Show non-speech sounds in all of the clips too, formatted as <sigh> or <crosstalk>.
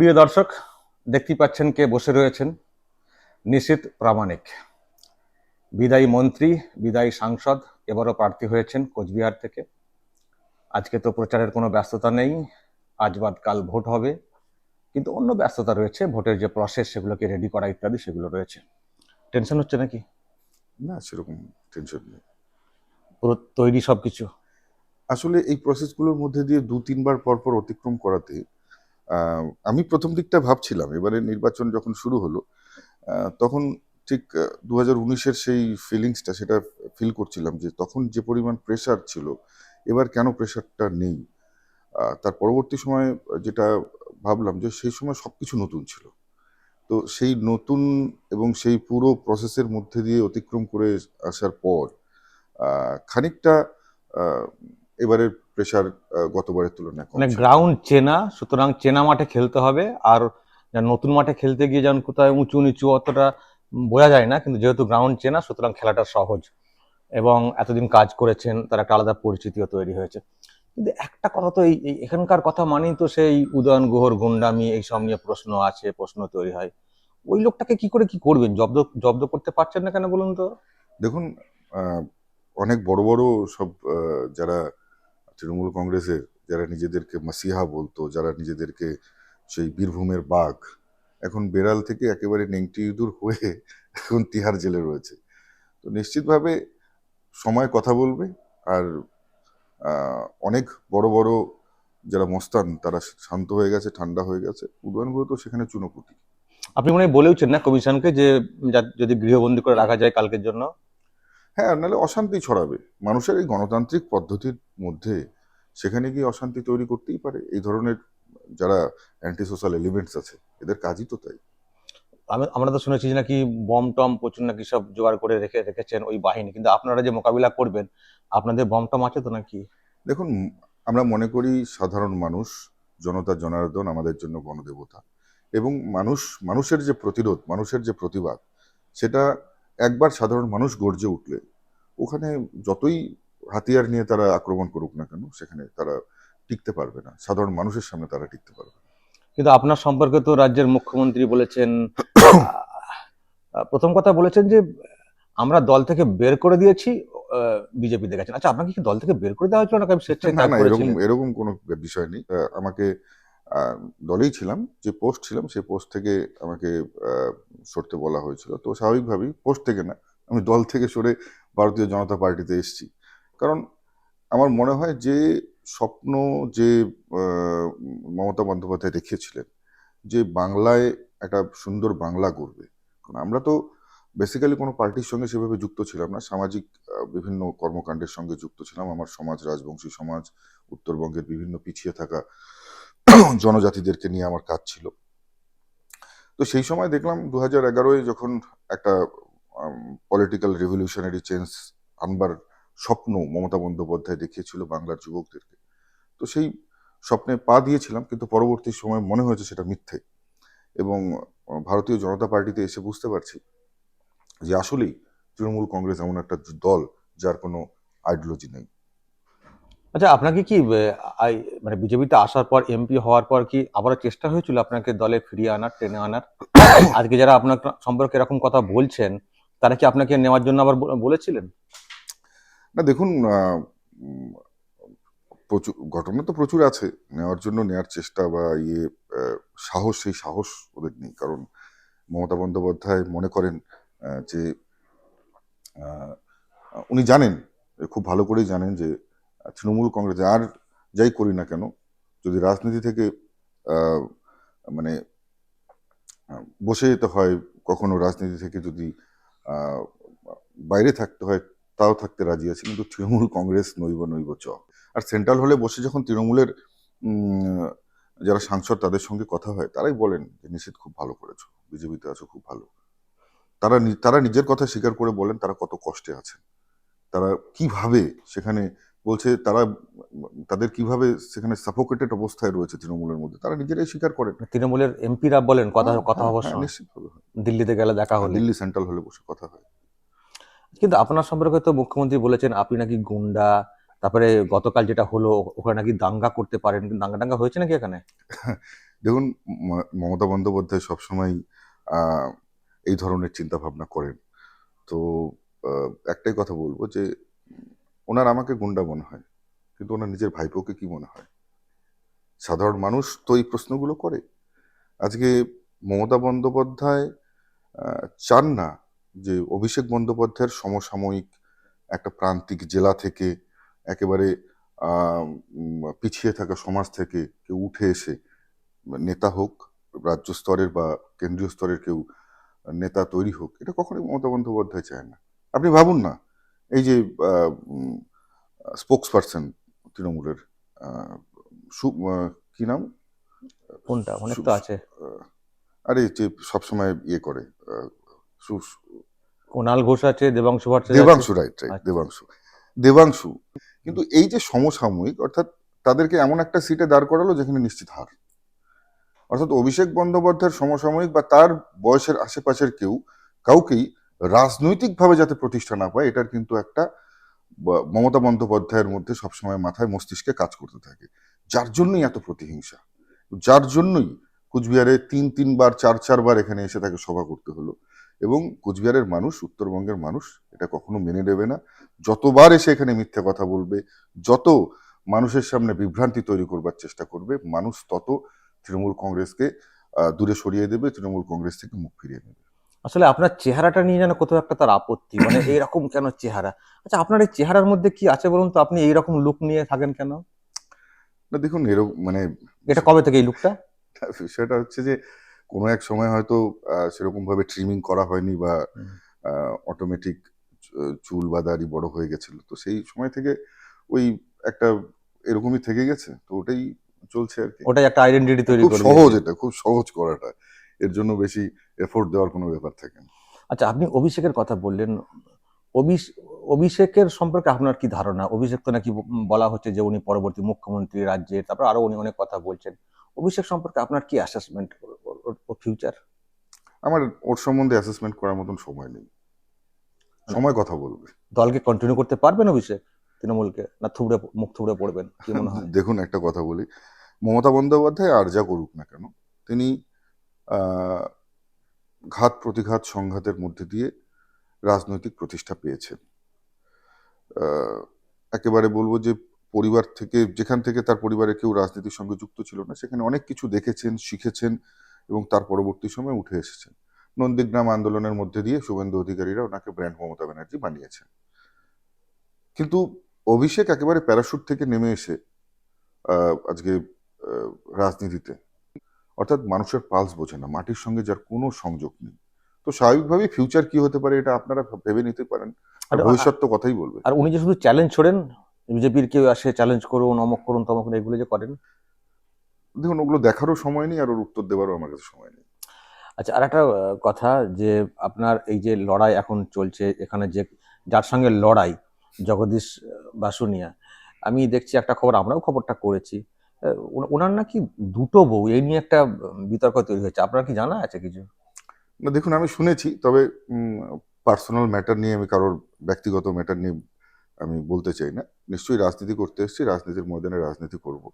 প্রিয় দর্শক দেখতে পাচ্ছেন কে বসে রয়েছেন। নিশীত প্রামাণিক। বিদায়ী মন্ত্রী বিদায়ী সাংসদ এবারও প্রার্থী হয়েছেন কোচবিহার থেকে। আজকে তো প্রচারের কোনো ব্যস্ততা নেই আজ বাদ কাল ভোট হবে কিন্তু অন্য ব্যস্ততা রয়েছে ভোটের যে প্রসেস সেগুলোকে রেডি করা ইত্যাদি সেগুলো রয়েছে। টেনশন হচ্ছে নাকি? না সেরকম টেনশন নেই। পুরো তৈরি সব কিছু আসলে এই প্রসেসগুলোর মধ্যে দিয়ে দু তিনবার পর পর অতিক্রম করাতে আমি প্রথম দিকটা ভাবছিলাম এবারে নির্বাচন যখন শুরু হলো তখন ঠিক দু হাজার উনিশের সেই ফিলিংসটা সেটা ফিল করছিলাম যে তখন যে পরিমাণ প্রেশার ছিল এবার কেন প্রেশারটা নেই? তার পরবর্তী সময়ে যেটা ভাবলাম যে সেই সময় সব কিছু নতুন ছিল। তো সেই নতুন এবং সেই পুরো প্রসেসের মধ্যে দিয়ে অতিক্রম করে আসার পর খানিকটা আহ, এবারের প্রেশার গতবারের তুলনায় মানে গ্রাউন্ড চেনা সুতরাং চেনা মাঠে খেলতে হবে আর নতুন মাঠে খেলতে গিয়ে যেমন কোথায় উঁচু নিচু অতটা বোঝা যায় না কিন্তু যেহেতু গ্রাউন্ড চেনা সুতরাং খেলাটা সহজ। এবং এতদিন কাজ করেছেন তার একটা আলাদা পরিচিতিও তৈরি হয়েছে। কিন্তু একটা কথা তো এই এখানকার কথা মানেই তো সেই উদয়ন গুহর গুন্ডামি এইসব নিয়ে প্রশ্ন আছে প্রশ্ন তৈরি হয়। ওই লোকটাকে কি করে কি করবেন? জব্দ জব্দ করতে পারছেন না কেন বলুন তো? দেখুন অনেক বড় বড় সব যারা তৃণমূল কংগ্রেসের যারা নিজেদেরকে মাসিহা বলতো, যারা নিজেদেরকে সেই বীরভূমের বাঘ, এখন বেড়াল থেকে একেবারে নেংটি ইঁদুর হয়ে এখন তিহার জেলে রয়েছে। তো নিশ্চিতভাবে সময় কথা বলবে আর অনেক বড় বড় যারা মস্তান, তারা শান্ত হয়ে গেছে, ঠান্ডা হয়ে গেছে। উদয়ন গুহ তো সেখানে চুনোপুটি। আপনি মনে হয় বলেওছেন না কমিশনকে যা- যদি গৃহবন্দী করে রাখা যায় কালকের জন্য? হ্যাঁ নাহলে অশান্তি ছড়াবে। মানুষের এই গণতান্ত্রিক পদ্ধতির মধ্যে সেখানে গিয়ে অশান্তি তৈরি করতেই পারে। এই ধরনের যারা অ্যান্টি সোশ্যাল এলিমেন্টস আছে এদের কাজই তো তাই। আমি আমরা তো শুনেছি যে নাকি বম টম প্রচুর নাকি সব জোগাড় করে রেখে রেখেছেন ওই বাহিনী। কিন্তু আপনারা যে মোকাবিলা করবেন আপনাদের বম টম আছে তো নাকি? দেখুন আমরা মনে করি সাধারণ মানুষ জনতা জনার্দন আমাদের জন্য গণদেবতা এবং মানুষ মানুষের যে প্রতিরোধ মানুষের যে প্রতিবাদ সেটা একবার সাধারণ মানুষ গর্জে উঠলে ওখানে যতই হাতিয়ার নিয়ে তারা আক্রমণ করুক না কেন সেখানে তারা টিকতে পারবে না। সাধারণ মানুষের সামনে তারা টিকতে পারবে না। কিন্তু আপনার সম্পর্কে তো রাজ্যের মুখ্যমন্ত্রী বলেছেন প্রথম কথা বলেছেন যে আমরা দল থেকে বের করে দিয়েছি বিজেপিতে গেছেন। আচ্ছা আপনাকে কি দল থেকে বের করে দেওয়া হয়েছিল নাকি? আমি স্বেচ্ছায় না এরকম এরকম কোনো বিষয় নেই। আমাকে দলেই ছিলাম, যে পোস্ট ছিলাম সেই পোস্ট থেকে আমাকে সরতে বলা হয়েছিল। তো স্বাভাবিকভাবেই পোস্ট থেকে না, আমি দল থেকে সরে ভারতীয় জনতা পার্টিতে এসেছি। কারণ আমার মনে হয় যে স্বপ্ন যে মমতা বন্দ্যোপাধ্যায় দেখিয়েছিলেন, যে বাংলায় একটা সুন্দর বাংলা করবে কারণ আমরা তো বেসিক্যালি কোনো পার্টির সঙ্গে সেভাবে যুক্ত ছিলাম না, সামাজিক বিভিন্ন কর্মকাণ্ডের সঙ্গে যুক্ত ছিলাম। আমার সমাজ, রাজবংশী সমাজ, উত্তরবঙ্গের বিভিন্ন পিছিয়ে থাকা জনজাতিদেরকে নিয়ে আমার কাজ ছিল। তো সেই সময় দেখলাম দু হাজার এগারোয় যখন একটা পলিটিক্যাল রেভলিউশনারি চেঞ্জ আনবার স্বপ্ন মমতা বন্দ্যোপাধ্যায় দেখিয়েছিল বাংলার যুবকদেরকে। তো সেই স্বপ্নে পা দিয়েছিলাম, কিন্তু পরবর্তী সময় মনে হয়েছে সেটা মিথ্যে। এবং ভারতীয় জনতা পার্টিতে এসে বুঝতে পারছি যে আসলেই তৃণমূল কংগ্রেস এমন একটা দল যার কোনো আইডিওলজি নেই। আচ্ছা আপনাকে কি মানে বিজেপিতে আসার পর, এমপি হওয়ার পর কি আবারও চেষ্টা হয়েছিল আপনাকে দলে ফিরিয়ে আনার, টেনে আনার? আজকে যারা আপনার সম্পর্কে এরকম কথা বলছেন, তারা কি আপনাকে নেওয়ার জন্য আবার বলেছিলেন? না, দেখুন প্রচুর, ঘটনা তো প্রচুর আছে। নেওয়ার জন্য নেওয়ার চেষ্টা বা ইয়ে সাহস, সেই সাহস ওদের নেই। কারণ মমতা বন্দ্যোপাধ্যায় মনে করেন যে উনি জানেন, খুব ভালো করেই জানেন যে তৃণমূল কংগ্রেস আর যাই করি না কেন, যদি রাজনীতি থেকে মানে বসে যেতে হয়, কখনো রাজনীতি থেকে যদি বাইরে থাকতে হয়, তাও থাকতে রাজি আছি, কিন্তু তৃণমূল কংগ্রেস নৈব নৈব চ। আর সেন্ট্রাল হলে বসে যখন তৃণমূলের যারা সাংসদ তাদের সঙ্গে কথা হয়, তারাই বলেন যে নিশ্চিত খুব ভালো করেছ, বিজেপিতে আছো খুব ভালো। তারা তারা নিজের কথা স্বীকার করে বলেন তারা কত কষ্টে আছেন। তারা কীভাবে সেখানে বলছে তারা তাদের কীভাবে সেখানে সাফোকেটেড অবস্থায় রয়েছে তৃণমূলের মধ্যে তারা নিজেরাই স্বীকার করেন। তৃণমূলের এমপিরা বলেন কথা হ্যাঁ, কথা হ্যাঁ, হওয়ার হ্যাঁ, নিশ্চিতভাবে দিল্লিতে গেলে দেখা হলে। দিল্লি সেন্ট্রাল হলে বসে কথা হয়। কিন্তু আপনার সম্পর্কে তো মুখ্যমন্ত্রী বলেছেন আপনি নাকি গুন্ডা তারপরে গতকাল যেটা হলো ওখানে নাকি দাঙ্গা করতে পারেন। কিন্তু দাঙ্গা টাঙ্গা হয়েছে নাকি এখানে? দেখুন মমতা বন্দ্যোপাধ্যায় সবসময় এই ধরনের চিন্তা ভাবনা করেন। তো একটাই কথা বলব যে ওনার আমাকে গুন্ডা মনে হয়, কিন্তু ওনার নিজের ভাইপোকে কি মনে হয়? সাধারণ মানুষ তো এই প্রশ্নগুলো করে। আজকে মমতা বন্দ্যোপাধ্যায় চান না যে অভিষেক বন্দ্যোপাধ্যায়ের সমসাময়িক একটা প্রান্তিক জেলা থেকে একেবারে পিছিয়ে থাকা সমাজ থেকে কেউ উঠে এসে নেতা হোক, রাজ্য স্তরের বা কেন্দ্রীয় স্তরের কেউ নেতা তৈরি হোক, এটা কখনোই মমতা বন্দ্যোপাধ্যায় চায় না। আপনি ভাবুন না এই যে স্পোক্স পার্সন তৃণমূলের কি নাম? কোনটা? অনেক তো আছে। আরে যে সবসময় ইয়ে করে কুণাল ঘোষ আছে দেবাংশু ভট্টাচার্য দেবাংশু রাইট রাইট আচ্ছা। দেবাংশু। দেবাংশু কিন্তু এই যে সমসাময়িক অর্থাৎ তাদেরকে এমন একটা সিটে দাঁড় করালো যেখানে নিশ্চিত হার। অর্থাৎ অভিষেক বন্দ্যোপাধ্যায়ের সমসাময়িক বা তার বয়সের আশেপাশের কেউ কাউকেই রাজনৈতিকভাবে যাতে প্রতিষ্ঠা না পায়, এটার কিন্তু একটা মমতা বন্দ্যোপাধ্যায়ের মধ্যে সবসময় মাথায় মস্তিষ্কে কাজ করতে থাকে। যার জন্যই এত প্রতিহিংসা। যার জন্যই কুচবিহারে তিন, তিনবার, চার, চারবার এখানে এসে তাকে সভা করতে হলো। এবং কুচবিহারের মানুষ, উত্তরবঙ্গের মানুষ এটা কখনো মেনে নেবে না। যতবার এসে এখানে মিথ্যে কথা বলবে, যত মানুষের সামনে বিভ্রান্তি তৈরি করবার চেষ্টা করবে, মানুষ তত তৃণমূল কংগ্রেসকে দূরে সরিয়ে দেবে, তৃণমূল কংগ্রেস থেকে মুখ ফিরিয়ে নেবে। আসলে আপনার চেহারাটা নিয়ে যেন কোথাও একটা তার আপত্তি মানে <coughs> এইরকম কেন চেহারা? আচ্ছা আপনার এই চেহারার মধ্যে কি আছে বলুন তো? আপনি এইরকম লুক নিয়ে থাকেন কেন? না দেখুন এরকম মানে এটা কবে থেকে এই লুকটা বিষয়টা হচ্ছে যে কোনো এক সময় হয়তো সেরকম ভাবে ট্রিমিং করা হয়নি বা অটোমেটিক চুল বা দাড়ি বড় হয়ে গেছিল। তো সেই সময় থেকে ওই একটা এরকমই থেকে গেছে। তো ওটাই চলছে আর কি। ওটাই একটা আইডেন্টিটি তৈরি খুব করে সহজ এটা খুব সহজ করাটা। এর জন্য বেশি এফোর্ট দেওয়ার কোনো ব্যাপার থাকে না। আচ্ছা আপনি অভিষেকের কথা বললেন। অভিষ- অভিষেকের সম্পর্কে আপনার কি ধারণা? অভিষেক তো নাকি বলা হচ্ছে যে উনি পরবর্তী মুখ্যমন্ত্রী রাজ্যের তারপর আরও উনি অনেক কথা বলছেন। অভিষেক সম্পর্কে আপনার কি অ্যাসেসমেন্ট ও ফিউচার আমার ওর সম্বন্ধে অ্যাসেসমেন্ট করার মতন সময় নেই। সময় কথা বলবে। দলকে কন্টিনিউ করতে পারবেন অভিষেক? তৃণমূলকে? না থুবড়ে মুখ থুবড়ে পড়বেন? কি মনে হয়? <laughs> দেখুন একটা কথা বলি। মমতা বন্দ্যোপাধ্যায় আর যা করুক না কেন তিনি ঘাত প্রতিঘাত সংঘাতের মধ্যে দিয়ে রাজনৈতিক প্রতিষ্ঠা পেয়েছেন একেবারে বলব যে পরিবার থেকে, যেখান থেকে তার পরিবারের কেউ রাজনীতির সঙ্গে যুক্ত ছিল না, সেখানে অনেক কিছু দেখেছেন, শিখেছেন এবং তার পরবর্তী সময় উঠে এসেছেন। নন্দীগ্রাম আন্দোলনের মধ্যে দিয়ে শুভেন্দু অধিকারীরা ওনাকে ব্র্যান্ড মমতা ব্যানার্জি বানিয়েছেন। কিন্তু অভিষেক একেবারে প্যারাশুট থেকে নেমে এসে আজকে রাজনীতিতে অর্থাৎ মানুষের পালস বোঝে না মাটির সঙ্গে যার কোনো সংযোগ নেই। তো স্বাভাবিকভাবেই ফিউচার কি হতে পারে এটা আপনারা ভেবে নিতে পারেন ভবিষ্যৎ তো কথাই বলবে। আর উনি যে শুধু চ্যালেঞ্জ ছোড়েন বিজেপির কেউ আসে চ্যালেঞ্জ করুন অমক করুন তমক করুন এগুলো যে করেন। দেখুন ওগুলো দেখারও সময় নেই আর ওর উত্তর দেওয়ারও আমার কাছে সময় নেই। আচ্ছা আর একটা কথা যে আপনার এই যে লড়াই এখন চলছে এখানে যে যার সঙ্গে লড়াই জগদীশ বাসুনিয়া আমি দেখছি একটা খবর আমরাও খবরটা করেছি। ওনার নাকি দুটো বউ এই নিয়ে একটা বিতর্ক তৈরি হয়েছে। আপনার কি জানা আছে কিছু? না দেখুন আমি শুনেছি তবে পার্সোনাল ম্যাটার নিয়ে আমি কারোর ব্যক্তিগত ম্যাটার নিয়ে আমি বলতে চাই না। নিশ্চয়ই রাজনীতি করতে এসেছি রাজনীতির ময়দানে রাজনীতি করব।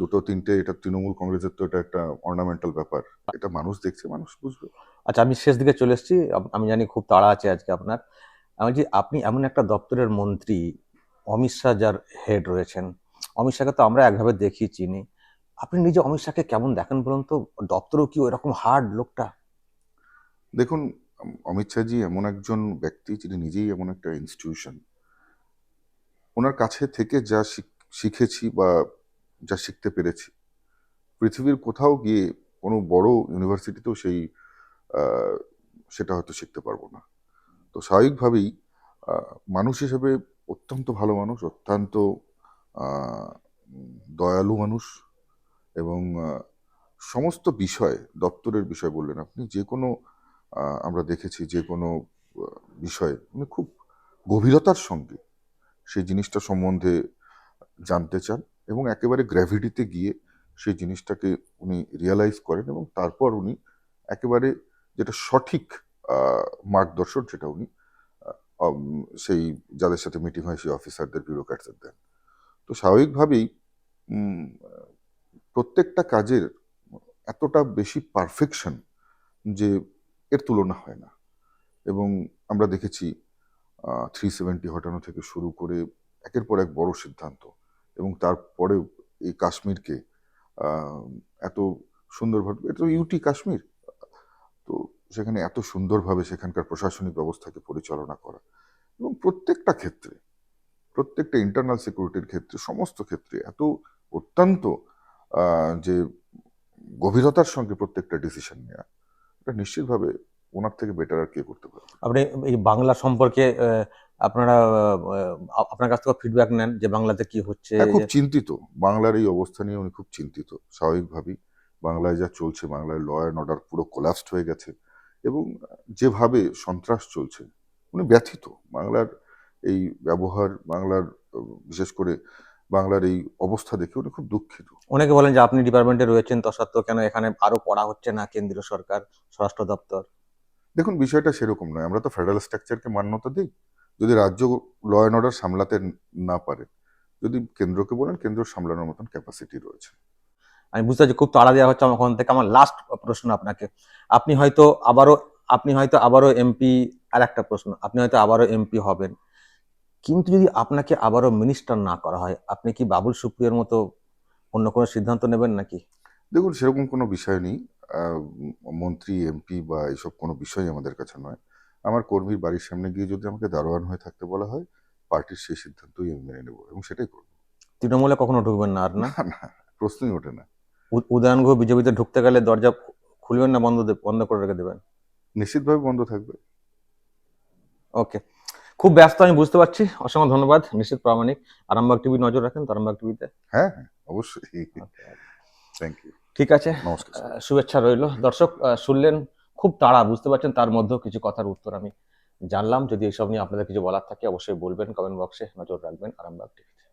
দুটো তিনটে এটা তৃণমূল কংগ্রেসের তো এটা একটা অর্নামেন্টাল ব্যাপার। এটা মানুষ দেখছে মানুষ বুঝবে। আচ্ছা আমি শেষ দিকে চলে এসেছি। আমি জানি খুব তাড়া আছে আজকে আপনার। আমি যে আপনি এমন একটা দপ্তরের মন্ত্রী অমিত শাহ যার হেড রয়েছেন। অমিত শাহকে তো আমরা একভাবে দেখি, চিনি। আপনি নিজে অমিত শাহকে কেমন দেখেন বলুন তো? দপ্তরও কি ওইরকম হার্ড লোকটা? দেখুন, অমিত শাহজি এমন একজন ব্যক্তি যিনি নিজেই এমন একটা ইনস্টিটিউশন ওনার কাছে থেকে যা শিখ- শিখেছি বা যা শিখতে পেরেছি, পৃথিবীর কোথাও গিয়ে কোনো বড় ইউনিভার্সিটিতেও সেই সেটা হয়তো শিখতে পারব না। তো স্বাভাবিকভাবেই মানুষ হিসেবে অত্যন্ত ভালো মানুষ, অত্যন্ত দয়ালু মানুষ এবং সমস্ত বিষয়, দপ্তরের বিষয় বললেন আপনি, যে কোনো আমরা দেখেছি যে কোনো বিষয়ে উনি খুব গভীরতার সঙ্গে সেই জিনিসটা সম্বন্ধে জানতে চান এবং একেবারে গ্র্যাভিটিতে গিয়ে সেই জিনিসটাকে উনি রিয়ালাইজ করেন এবং তারপর উনি একেবারে যেটা সঠিক মার্গদর্শন যেটা উনি সেই যাদের সাথে মিটিং হয়, সেই অফিসারদের বিউরোক্র্যাটসদের দেন। তো স্বাভাবিকভাবেই প্রত্যেকটা কাজের এতটা বেশি পারফেকশন যে এর তুলনা হয় না। এবং আমরা দেখেছি থ্রি সেভেন্টি হটানো থেকে শুরু করে একের পর এক বড় সিদ্ধান্ত এবং তারপরেও এই কাশ্মীরকে এত সুন্দরভাবে এটা তো ইউটি কাশ্মীর। তো সেখানে এত সুন্দরভাবে সেখানকার প্রশাসনিক ব্যবস্থাকে পরিচালনা করা এবং প্রত্যেকটা ক্ষেত্রে প্রত্যেকটা ইন্টারনাল সিকিউরিটির ক্ষেত্রে সমস্ত ক্ষেত্রে এত অত্যন্ত যে গভীরতার সঙ্গে প্রত্যেকটা ডিসিশন নেওয়া এটা নিশ্চিতভাবে ওনার থেকে বেটার আর কে করতে পারে আপনি এই বাংলা সম্পর্কে আপনারা আপনার কাছ থেকে ফিডব্যাক নেন যে বাংলাতে কি হচ্ছে হ্যাঁ, খুব চিন্তিত। বাংলার এই অবস্থা নিয়ে উনি খুব চিন্তিত স্বাভাবিকভাবেই। বাংলায় যা চলছে বাংলায় ল অ্যান্ড অর্ডার পুরো কোলাপসড হয়ে গেছে এবং যেভাবে সন্ত্রাস চলছে উনি ব্যথিত। বাংলার এই ব্যবহার বাংলার বিশেষ করে বাংলার এই অবস্থা দেখে উনি খুব দুঃখিত। অনেকে বলেন যে আপনি ডিপার্টমেন্টে রয়েছেন তা সত্ত্বেও কেন এখানে আরও পড়া হচ্ছে না কেন্দ্রীয় সরকার স্বরাষ্ট্র দপ্তর? দেখুন বিষয়টা সেরকম নয়। আমরা তো ফেডারেল স্ট্রাকচারকে মান্যতা দিই। যদি রাজ্য ল অ্যান্ড অর্ডার সামলাতে না পারে যদি কেন্দ্রকে বলেন কেন্দ্র সামলানোর মতন ক্যাপাসিটি রয়েছে। আমি বুঝতে পারছি খুব তাড়া দেওয়া হচ্ছে আমার ওখান থেকে। আমার লাস্ট প্রশ্ন আপনাকে। আপনি হয়তো আবারও আপনি হয়তো আবারও এমপি আর একটা প্রশ্ন। আপনি হয়তো আবারও এমপি হবেন। কিন্তু যদি আপনাকে আবারও মিনিস্টার না করা হয় আপনি কি বাবুল সুপ্রিয়র মতো অন্য কোনো সিদ্ধান্ত নেবেন নাকি? দেখুন সেরকম কোনো বিষয় নেই। মন্ত্রী এমপি বা এসব কোনো বিষয় আমাদের কাছে নয়। আমার কর্মীর বাড়ির সামনে গিয়ে যদি আমাকে দারোয়ান হয়ে থাকতে বলা হয় পার্টির সেই সিদ্ধান্তই আমি মেনে নেব এবং সেটাই করব। তৃণমূলে কখনো ঢুকবেন না আর না? না প্রশ্নই ওঠে না। উদয়ন গুহ বিজেপিতে ঢুকতে গেলে দরজা খুলবেন না বন্ধ বন্ধ করে রেখে দেবেন? নিশ্চিতভাবে বন্ধ থাকবে। ওকে খুব ব্যস্ত আমি বুঝতে পারছি। অসংখ্য ধন্যবাদ নিশ্চিত প্রামাণিক। আরামবাগ টিভি নজর রাখেন তো আরামবাগ টিভিতে। হ্যাঁ হ্যাঁ অবশ্যই। থ্যাংক ইউ ঠিক আছে নমস্কার শুভেচ্ছা রইল। দর্শক শুনলেন খুব তাড়া বুঝতে পারছেন তার মধ্যেও কিছু কথার উত্তর আমি জানলাম। যদি এসব নিয়ে আপনাদের কিছু বলার থাকে অবশ্যই বলবেন কমেন্ট বক্সে নজর রাখবেন আরামবাগ টিভিতে।